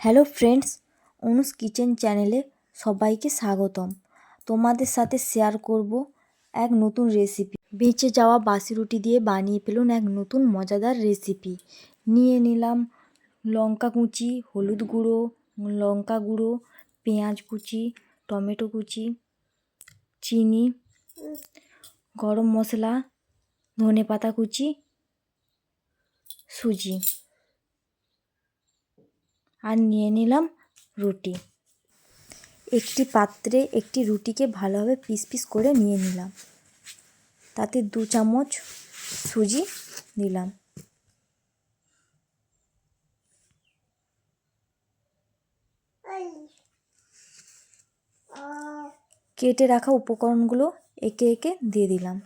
Hello friends অনুস kitchen চ্যানেলে সবাইকে স্বাগতম। তোমাদের সাথে শেয়ার করব এক নতুন রেসিপি বেঁচে যাওয়া বাসি রুটি দিয়ে বানিয়ে ফেলুন এক নতুন মজাদার রেসিপি নিয়ে নিলাম লঙ্কা কুচি, হলুদ গুঁড়ো, লঙ্কা গুঁড়ো, পেঁয়াজ কুচি, টমেটো কুচি, চিনি, গরম মশলা ধনে পাতা কুচি, সুজি। আর নিয়ে নিলাম রুটি। একটি পাত্রে একটি রুটিকে ভালোভাবে পিস পিস করে নিয়ে নিলাম। তাতে দু চামচ সুজি দিলাম কেটে রাখা উপকরণগুলো একে একে দিয়ে দিলাম।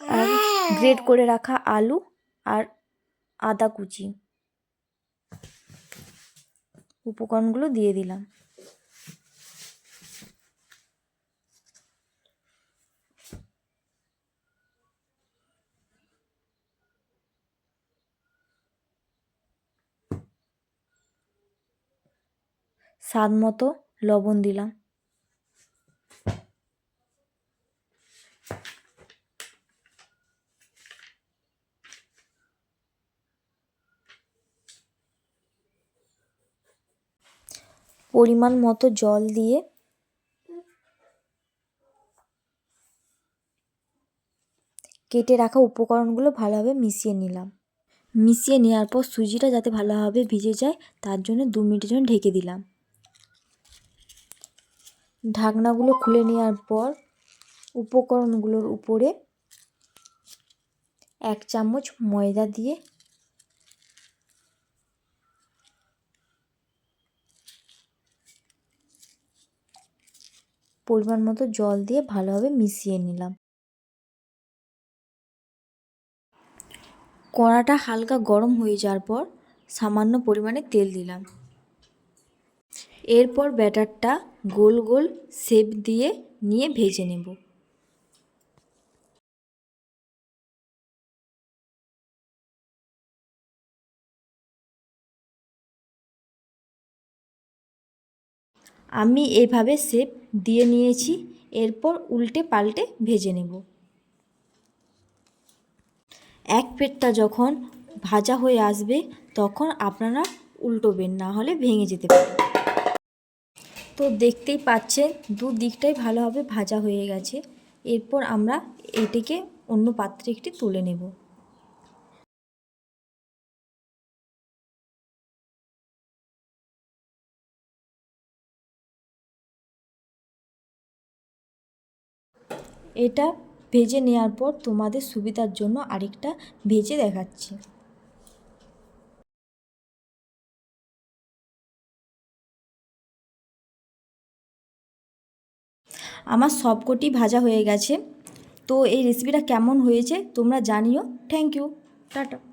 আর গ্রেড করে রাখা আলু আর আদা কুচি। উপকরণগুলো দিয়ে দিলাম। স্বাদ মতো লবণ দিলাম। পরিমাণ মতো জল দিয়ে কেটে রাখা উপকরণগুলো ভালোভাবে মিশিয়ে নিলাম। মিশিয়ে নেওয়ার পর সুজিটা যাতে ভালোভাবে ভিজে যায়, তার জন্য দু মিনিটের জন্য ঢেকে দিলাম। ঢাকনাগুলো খুলে নেওয়ার পর উপকরণগুলোর উপরে এক চামচ ময়দা দিয়ে পরিমাণ মতো জল দিয়ে ভালোভাবে মিশিয়ে নিলাম। কড়াটা হালকা গরম হয়ে যাওয়ার পর সামান্য পরিমাণে তেল দিলাম। এরপর ব্যাটারটা গোল গোল শেপ দিয়ে নিয়ে ভেজে নেব। আমি এভাবে শেপ দিয়ে নিয়েছি, এরপর উল্টে পাল্টে ভেজে নেব। এক পেটটা যখন ভাজা হয়ে আসবে, তখন আপনারা উল্টোবেন, না হলে ভেঙে যেতে পারে। তো দেখতেই পাচ্ছেন দু দিকটাই ভালোভাবে ভাজা হয়ে গেছে। এরপর আমরা এটিকে অন্য পাত্রে একটি তুলে নেব। এটা ভেজে নেওয়ার পর তোমাদের সুবিধার জন্য আরেকটা ভেজে দেখাচ্ছি। আমার সবকটি ভাজা হয়ে গেছে। তো এই রেসিপিটা কেমন হয়েছে তোমরা জানিও। Thank you tata